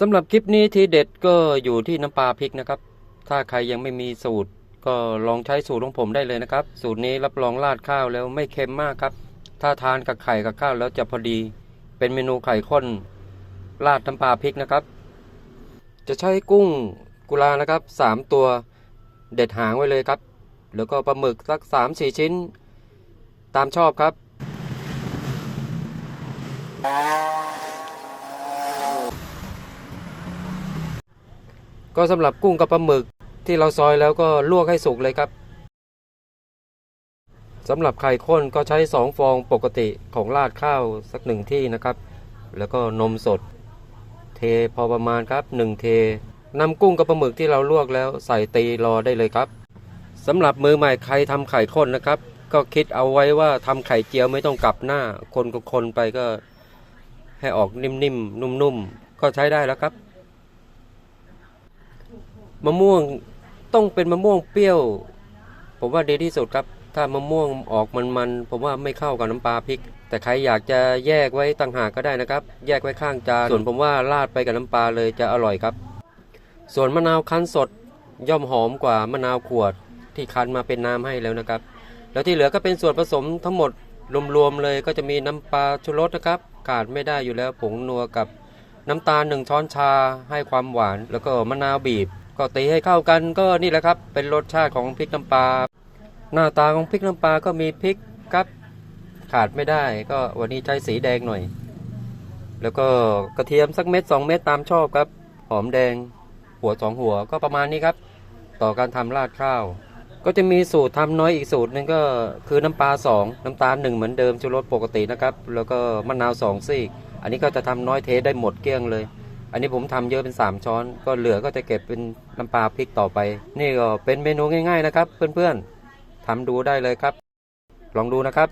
สำหรับคลิปนี้ทีเด็ดก็อยู่ที่น้ำปลาพริกนะครับ ถ้าใครยังไม่มีสูตร ก็ลองใช้สูตรของผมได้เลยนะครับ สูตรนี้รับรองราดข้าวแล้วไม่เค็มมากครับ ถ้าทานกับไข่กับข้าวแล้วจะพอดี เป็นเมนูไข่ข้นราดน้ำปลาพริกนะครับ จะใช้กุ้งกุลานะครับสามตัวเด็ดหางไว้เลยครับ แล้วก็ปลาหมึกสักสามสี่ชิ้น ตามชอบครับ ก็สำหรับกุ้งกับปลาหมึกที่เราซอยแล้วก็ลวกให้สุกเลยครับสำหรับไข่ข้นก็ใช้สองฟองปกติของราดข้าวสักหนึ่งที่นะครับ แล้วก็นมสด เทพอประมาณครับหนึ่งเทนำกุ้งกับปลาหมึกที่เราลวกแล้วใส่ตีรอได้เลยครับสำหรับมือใหม่ใครทำไข่ข้นนะครับ ก็คิดเอาไว้ว่าทำไข่เจียวไม่ต้องกลับหน้า คนก็คนไปก็ให้ออกนิ่มๆนุ่มๆก็ใช้ได้แล้วครับ มะม่วงต้องเป็นมะม่วงเปรี้ยว ผมว่าดีที่สุดครับ ถ้ามะม่วงออกมันๆผมว่าไม่เข้ากับน้ำปลาพริก แต่ใครอยากจะแยกไว้ต่างหากก็ได้นะครับ แยกไว้ข้างจานส่วนผมว่าราดไปกับน้ำปลาเลยจะอร่อยครับ ส่วนมะนาวคั้นสดย่อมหอมกว่ามะนาวขวดที่คั้นมาเป็นน้ำให้แล้วนะครับ แล้วที่เหลือก็เป็นส่วนผสมทั้งหมดรวมๆเลยก็จะมีน้ำปลาชูรสนะครับขาดไม่ได้อยู่แล้วผงนัวกับน้ำตาลหนึ่งช้อนชาให้ความหวาน แล้วก็มะนาวบีบ ก็ตีให้เข้ากันก็นี่แหละครับ เป็นรสชาติของพริกน้ำปลาหน้าตาของพริกน้ำปลาก็มีพริกครับขาดไม่ได้ ก็วันนี้ใช้สีแดงหน่อย แล้วก็กระเทียมสักเม็ดสองเม็ดตามชอบครับ หอมแดง หัวสองหัวก็ประมาณนี้ครับ ต่อการทำราดข้าว ก็จะมีสูตรทำน้อยอีกสูตรหนึ่งก็คือน้ำปลาสองน้ำตาลหนึ่งเหมือนเดิมชูรสปกตินะครับ แล้วก็มะนาวสองซีกอันนี้ก็จะทำน้อยเทได้หมดเกลี้ยงเลย อันนี้ผมทำเยอะเป็น 3 ช้อน ก็เหลือก็จะเก็บเป็นน้ำปลาพริกต่อไป นี่ก็เป็นเมนูง่ายๆนะครับ เพื่อนๆทำดูได้เลยครับ ลองดูนะครับ